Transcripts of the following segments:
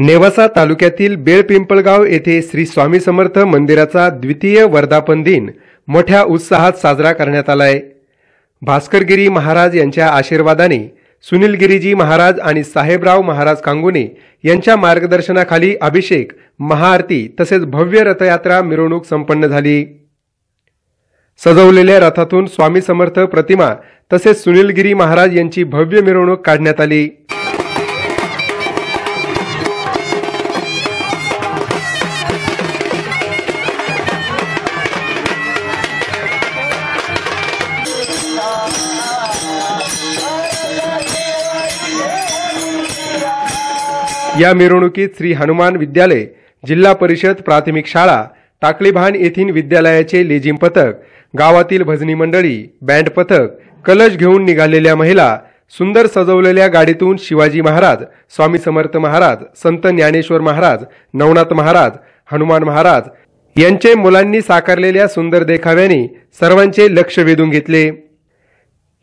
नेवासा तालुक्यातील बेळपिंपळगाव येथे श्री स्वामी समर्थ मंदिराचा द्वितीय वर्धापन दिन मोठ्या उत्साहात साजरा करण्यात आलाय. भास्करगिरी महाराज यांच्या आशीर्वादाने सुनील गिरीजी महाराज आणि साहेबराव महाराज कांगुने यांच्या मार्गदर्शनाखाली अभिषेक महाआरती तसेच भव्य रथयात्रा मिरवणूक संपन्न झाली. सजवलेल्या रथातून स्वामी समर्थ प्रतिमा तसेच सुनीलगिरी महाराज यांची भव्य मिरवणूक काढण्यात आली. या मिरवणुकीत श्री हनुमान विद्यालय जिल्हा परिषद प्राथमिक शाळा टाकलीभान येथील विद्यालयाचे लेझिम पथक गावातील भजनी मंडळी बँड पथक कलश घेऊन निघालेल्या महिला सुंदर सजवलेल्या गाडीतून शिवाजी महाराज स्वामी समर्थ महाराज संत ज्ञानेश्वर महाराज नवनाथ महाराज हनुमान महाराज यांचे मुलांनी साकारलेल्या सुंदर देखाव्याने सर्वांचे लक्ष वेधून घेतले.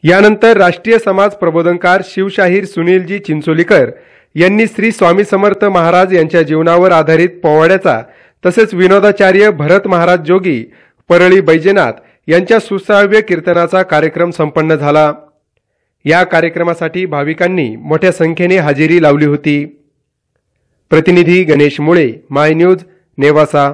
यानंतर राष्ट्रीय समाज प्रबोधनकार शिवशाहीर सुनीलजी चिंचोलीकर यांनी श्री स्वामी समर्थ महाराज यांच्या जीवनावर आधारित पोवाड्याचा तसेच विनोदाचार्य भरत महाराज जोगी परळी बैजनाथ यांच्या सुश्राव्य कीर्तनाचा कार्यक्रम संपन्न झाला. या कार्यक्रमासाठी भाविकांनी मोठ्या संख्येने हजेरी लावली होती. प्रतिनिधी गणेश मुळे माय न्यूज नेवासा.